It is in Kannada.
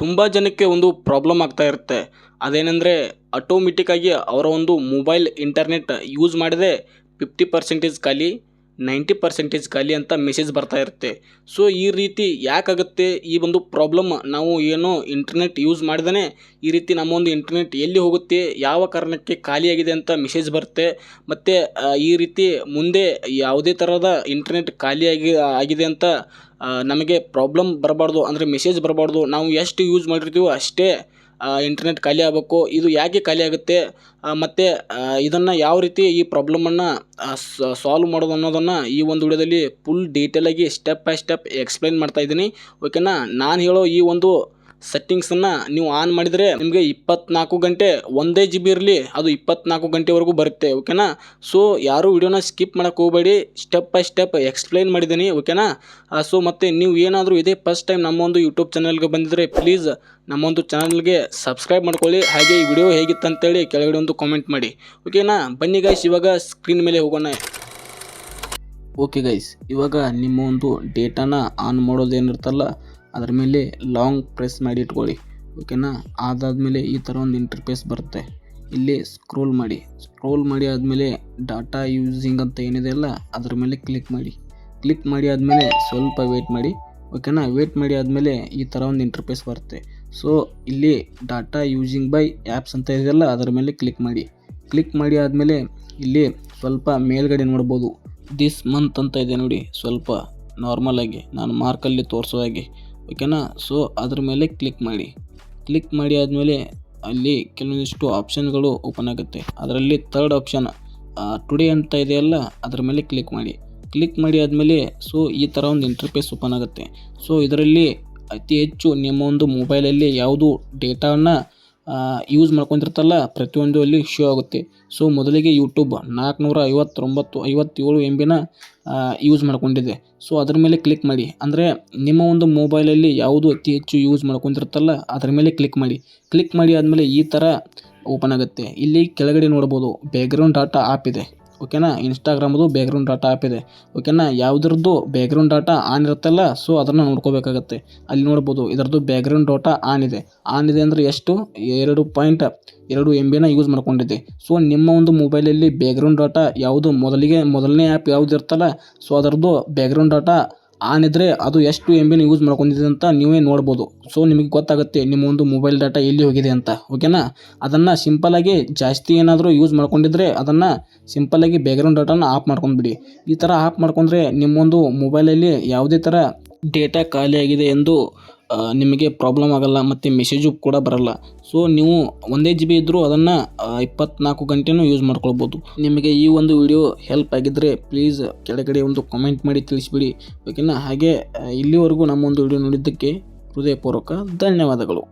ತುಂಬ ಜನಕ್ಕೆ ಒಂದು ಪ್ರಾಬ್ಲಮ್ ಆಗ್ತಾ ಇರುತ್ತೆ. ಅದೇನೆಂದರೆ ಆಟೋಮೆಟಿಕ್ಕಾಗಿ ಅವರ ಒಂದು ಮೊಬೈಲ್ ಇಂಟರ್ನೆಟ್ ಯೂಸ್ ಮಾಡದೇ ಫಿಫ್ಟಿ ಪರ್ಸೆಂಟೇಜ್ ಖಾಲಿ. ನೈಂಟಿ ಪರ್ಸೆಂಟೇಜ್ ಖಾಲಿ ಅಂತ ಮೆಸೇಜ್ ಬರ್ತಾ ಇರುತ್ತೆ. ಸೊ ಈ ರೀತಿ ಯಾಕಾಗುತ್ತೆ? ಈ ಒಂದು ಪ್ರಾಬ್ಲಮ್ ನಾವು ಏನೋ ಇಂಟರ್ನೆಟ್ ಯೂಸ್ ಮಾಡಿದಾನೆ ಈ ರೀತಿ ನಮ್ಮ ಒಂದು ಇಂಟರ್ನೆಟ್ ಎಲ್ಲಿ ಹೋಗುತ್ತೆ? ಯಾವ ಕಾರಣಕ್ಕೆ ಖಾಲಿಯಾಗಿದೆ ಅಂತ ಮೆಸೇಜ್ ಬರುತ್ತೆ. ಮತ್ತು ಈ ರೀತಿ ಮುಂದೆ ಯಾವುದೇ ಥರದ ಇಂಟರ್ನೆಟ್ ಖಾಲಿಯಾಗಿ ಆಗಿದೆ ಅಂತ ನಮಗೆ ಪ್ರಾಬ್ಲಮ್ ಬರಬಾರ್ದು, ಅಂದರೆ ಮೆಸೇಜ್ ಬರಬಾರ್ದು, ನಾವು ಎಷ್ಟು ಯೂಸ್ ಮಾಡಿರ್ತೀವೋ ಅಷ್ಟೇ ಇಂಟರ್ನೆಟ್ ಖಾಲಿ ಆಗಬೇಕು. ಇದು ಯಾಕೆ ಖಾಲಿ ಆಗುತ್ತೆ? ಮತ್ತು ಇದನ್ನು ಯಾವ ರೀತಿ ಈ ಪ್ರಾಬ್ಲಮನ್ನು ಸಾಲ್ವ್ ಮಾಡೋದು ಅನ್ನೋದನ್ನು ಈ ಒಂದು ವಿಡಿಯೋದಲ್ಲಿ ಫುಲ್ ಡೀಟೇಲಾಗಿ ಸ್ಟೆಪ್ ಬೈ ಸ್ಟೆಪ್ ಎಕ್ಸ್ಪ್ಲೇನ್ ಮಾಡ್ತಾ ಇದ್ದೀನಿ. ಓಕೆನಾ ನಾನು ಹೇಳೋ ಈ ಒಂದು ಸೆಟ್ಟಿಂಗ್ಸನ್ನು ನೀವು ಆನ್ ಮಾಡಿದರೆ ನಿಮಗೆ ಇಪ್ಪತ್ನಾಲ್ಕು ಗಂಟೆ ಒಂದೇ ಜಿ ಬಿ ಇರಲಿ, ಅದು ಇಪ್ಪತ್ನಾಲ್ಕು ಗಂಟೆವರೆಗೂ ಬರುತ್ತೆ ಓಕೆನಾ ಸೊ ಯಾರೂ ವಿಡಿಯೋನ ಸ್ಕಿಪ್ ಮಾಡೋಕ್ಕೆ ಹೋಗಬೇಡಿ ಸ್ಟೆಪ್ ಬೈ ಸ್ಟೆಪ್ ಎಕ್ಸ್ಪ್ಲೈನ್ ಮಾಡಿದ್ದೀನಿ ಓಕೆನಾ ಸೊ ಮತ್ತು ನೀವು ಏನಾದರೂ ಇದೇ ಫಸ್ಟ್ ಟೈಮ್ ನಮ್ಮ ಒಂದು ಯೂಟ್ಯೂಬ್ ಚಾನಲ್ಗೆ ಬಂದಿದ್ದರೆ ಪ್ಲೀಸ್ ನಮ್ಮ ಒಂದು ಚಾನಲ್ಗೆ ಸಬ್ಸ್ಕ್ರೈಬ್ ಮಾಡ್ಕೊಳ್ಳಿ, ಹಾಗೆ ಈ ವಿಡಿಯೋ ಹೇಗಿತ್ತು ಅಂತೇಳಿ ಕೆಳಗಡೆ ಒಂದು ಕಾಮೆಂಟ್ ಮಾಡಿ ಓಕೆನಾ ಬನ್ನಿ ಗೈಸ್ ಇವಾಗ ಸ್ಕ್ರೀನ್ ಮೇಲೆ ಹೋಗೋಣ. ಓಕೆ ಗೈಸ್ ಇವಾಗ ನಿಮ್ಮ ಒಂದು ಡೇಟಾನ ಆನ್ ಮಾಡೋದೇನಿರುತ್ತಲ್ಲ ಅದ್ರ ಮೇಲೆ ಲಾಂಗ್ ಪ್ರೆಸ್ ಮಾಡಿ ಇಟ್ಕೊಳ್ಳಿ. ಓಕೆನಾ ಅದಾದಮೇಲೆ ಈ ಥರ ಒಂದು ಇಂಟರ್ಫೇಸ್ ಬರುತ್ತೆ. ಇಲ್ಲಿ ಸ್ಕ್ರೋಲ್ ಮಾಡಿ. ಸ್ಕ್ರೋಲ್ ಮಾಡಿ ಆದಮೇಲೆ ಡಾಟಾ ಯೂಸಿಂಗ್ ಅಂತ ಏನಿದೆ ಅಲ್ಲ, ಅದ್ರ ಮೇಲೆ ಕ್ಲಿಕ್ ಮಾಡಿ. ಕ್ಲಿಕ್ ಮಾಡಿ ಆದಮೇಲೆ ಸ್ವಲ್ಪ ವೇಟ್ ಮಾಡಿ. ಓಕೆನಾ ವೇಟ್ ಮಾಡಿ ಆದಮೇಲೆ ಈ ಥರ ಒಂದು ಇಂಟರ್ಫೇಸ್ ಬರುತ್ತೆ. ಸೊ ಇಲ್ಲಿ ಡಾಟಾ ಯೂಸಿಂಗ್ ಬೈ ಆ್ಯಪ್ಸ್ ಅಂತ ಇದೆಯಲ್ಲ ಅದರ ಮೇಲೆ ಕ್ಲಿಕ್ ಮಾಡಿ. ಕ್ಲಿಕ್ ಮಾಡಿ ಆದಮೇಲೆ ಇಲ್ಲಿ ಸ್ವಲ್ಪ ಮೇಲ್ಗಡೆ ನೋಡ್ಬೋದು. ದಿಸ್ ಮಂತ್ ಅಂತ ಇದೆ ನೋಡಿ, ಸ್ವಲ್ಪ ನಾರ್ಮಲ್ ಆಗಿ. ನಾನು ಮಾರ್ಕಲ್ಲಿ ತೋರಿಸೋ ಹಾಗೆ. ಓಕೆನಾ? ಸೊ ಅದ್ರ ಮೇಲೆ ಕ್ಲಿಕ್ ಮಾಡಿ. ಕ್ಲಿಕ್ ಮಾಡಿ ಆದಮೇಲೆ ಅಲ್ಲಿ ಕೆಲವೊಂದಿಷ್ಟು ಆಪ್ಷನ್ಗಳು ಓಪನ್ ಆಗುತ್ತೆ. ಅದರಲ್ಲಿ ಥರ್ಡ್ ಆಪ್ಷನ್ ಟುಡೇ ಅಂತ ಇದೆಯಲ್ಲ ಅದ್ರ ಮೇಲೆ ಕ್ಲಿಕ್ ಮಾಡಿ. ಕ್ಲಿಕ್ ಮಾಡಿ ಆದಮೇಲೆ ಸೊ ಈ ಥರ ಒಂದು ಇಂಟರ್ಫೇಸ್ ಓಪನ್ ಆಗುತ್ತೆ. ಸೊ ಇದರಲ್ಲಿ ಅತಿ ಹೆಚ್ಚು ನಿಮ್ಮ ಒಂದು ಮೊಬೈಲಲ್ಲಿ ಯಾವುದು ಡೇಟಾವನ್ನು ಯೂಸ್ ಮಾಡ್ಕೊತಿರ್ತಲ್ಲ ಪ್ರತಿಯೊಂದು ಅಲ್ಲಿ ಶೋ ಆಗುತ್ತೆ. ಸೊ ಮೊದಲಿಗೆ ಯೂಟ್ಯೂಬ್ ನಾಲ್ಕುನೂರ ಐವತ್ತೊಂಬತ್ತು ಐವತ್ತೇಳು ಎಂ ಬಿನ ಯೂಸ್ ಮಾಡ್ಕೊಂಡಿದೆ ಸೊ ಅದ್ರ ಮೇಲೆ ಕ್ಲಿಕ್ ಮಾಡಿ. ಅಂದರೆ, ನಿಮ್ಮ ಒಂದು ಮೊಬೈಲಲ್ಲಿ ಯಾವುದು ಅತಿ ಹೆಚ್ಚು ಯೂಸ್ ಮಾಡ್ಕೊಂಡಿರುತ್ತಲ್ಲ, ಅದ್ರ ಮೇಲೆ ಕ್ಲಿಕ್ ಮಾಡಿ. ಕ್ಲಿಕ್ ಮಾಡಿ ಆದಮೇಲೆ ಈ ಥರ ಓಪನ್ ಆಗುತ್ತೆ. ಇಲ್ಲಿ ಕೆಳಗಡೆ ನೋಡ್ಬೋದು ಬ್ಯಾಕ್ಗ್ರೌಂಡ್ ಡಾಟಾ ಆಪ್ ಇದೆ. ಓಕೆನಾ? ಇನ್ಸ್ಟಾಗ್ರಾಮದು ಬ್ಯಾಕ್ಗ್ರೌಂಡ್ ಡಾಟಾ ಆ್ಯಪ್ ಇದೆ. ಓಕೆನಾ? ಯಾವುದ್ರದ್ದು ಬ್ಯಾಕ್ಗ್ರೌಂಡ್ ಡಾಟಾ ಆನ್ ಇರುತ್ತಲ್ಲ ಸೊ ಅದನ್ನು ನೋಡ್ಕೋಬೇಕಾಗತ್ತೆ. ಅಲ್ಲಿ ನೋಡ್ಬೋದು, ಇದರದ್ದು ಬ್ಯಾಕ್ಗ್ರೌಂಡ್ ಡಾಟಾ ಆನ್ ಇದೆ. ಆನ್ ಇದೆ ಅಂದರೆ ಎಷ್ಟು? ಎರಡು ಪಾಯಿಂಟ್ ಎರಡು ಎಂ ಬಿನ ಯೂಸ್ ಮಾಡ್ಕೊಂಡಿದೆ ಸೊ ನಿಮ್ಮ ಒಂದು ಮೊಬೈಲಲ್ಲಿ ಬ್ಯಾಕ್ಗ್ರೌಂಡ್ ಡಾಟಾ ಯಾವುದು? ಮೊದಲಿಗೆ, ಮೊದಲನೇ ಆ್ಯಪ್ ಯಾವುದು ಇರ್ತಲ್ಲ ಸೊ ಅದರದ್ದು ಬ್ಯಾಕ್ಗ್ರೌಂಡ್ ಡಾಟಾ ಆನ್ ಇದ್ದರೆ ಅದು ಎಷ್ಟು ಎಂ ಬಿನ ಯೂಸ್ ಮಾಡ್ಕೊಂಡಿದೆ ಅಂತ ನೀವೇ ನೋಡ್ಬೋದು. ಸೊ ನಿಮಗೆ ಗೊತ್ತಾಗುತ್ತೆ ನಿಮ್ಮ ಒಂದು ಮೊಬೈಲ್ ಡಾಟಾ ಎಲ್ಲಿ ಹೋಗಿದೆ ಅಂತ. ಓಕೆನಾ ಅದನ್ನು ಸಿಂಪಲಾಗಿ ಜಾಸ್ತಿ ಏನಾದರೂ ಯೂಸ್ ಮಾಡ್ಕೊಂಡಿದ್ರೆ ಅದನ್ನು ಸಿಂಪಲ್ಲಾಗಿ ಬ್ಯಾಕ್ಗ್ರೌಂಡ್ ಡಾಟಾನ ಆಫ್ ಮಾಡ್ಕೊಂಡ್ಬಿಡಿ. ಈ ಥರ ಆಫ್ ಮಾಡ್ಕೊಂಡ್ರೆ ನಿಮ್ಮೊಂದು ಮೊಬೈಲಲ್ಲಿ ಯಾವುದೇ ಥರ ಡೇಟಾ ಖಾಲಿಯಾಗಿದೆ ಎಂದು ನಿಮಗೆ ಪ್ರಾಬ್ಲಮ್ ಆಗಲ್ಲ ಮತ್ತು ಮೆಸೇಜು ಕೂಡ ಬರಲ್ಲ. ಸೊ ನೀವು ಒಂದೇ ಜಿ ಬಿ ಇದ್ದರೂ ಅದನ್ನು ಇಪ್ಪತ್ನಾಲ್ಕು ಗಂಟೆನೂ ಯೂಸ್ ಮಾಡ್ಕೊಳ್ಬೋದು. ನಿಮಗೆ ಈ ಒಂದು ವಿಡಿಯೋ ಹೆಲ್ಪ್ ಆಗಿದ್ದರೆ ಪ್ಲೀಸ್ ಕೆಳಗಡೆ ಒಂದು ಕಾಮೆಂಟ್ ಮಾಡಿ ತಿಳಿಸ್ಬಿಡಿ. ಓಕೆನಾ ಹಾಗೆ ಇಲ್ಲಿವರೆಗೂ ನಮ್ಮ ಒಂದು ವಿಡಿಯೋ ನೋಡಿದ್ದಕ್ಕೆ ಹೃದಯಪೂರ್ವಕ ಧನ್ಯವಾದಗಳು.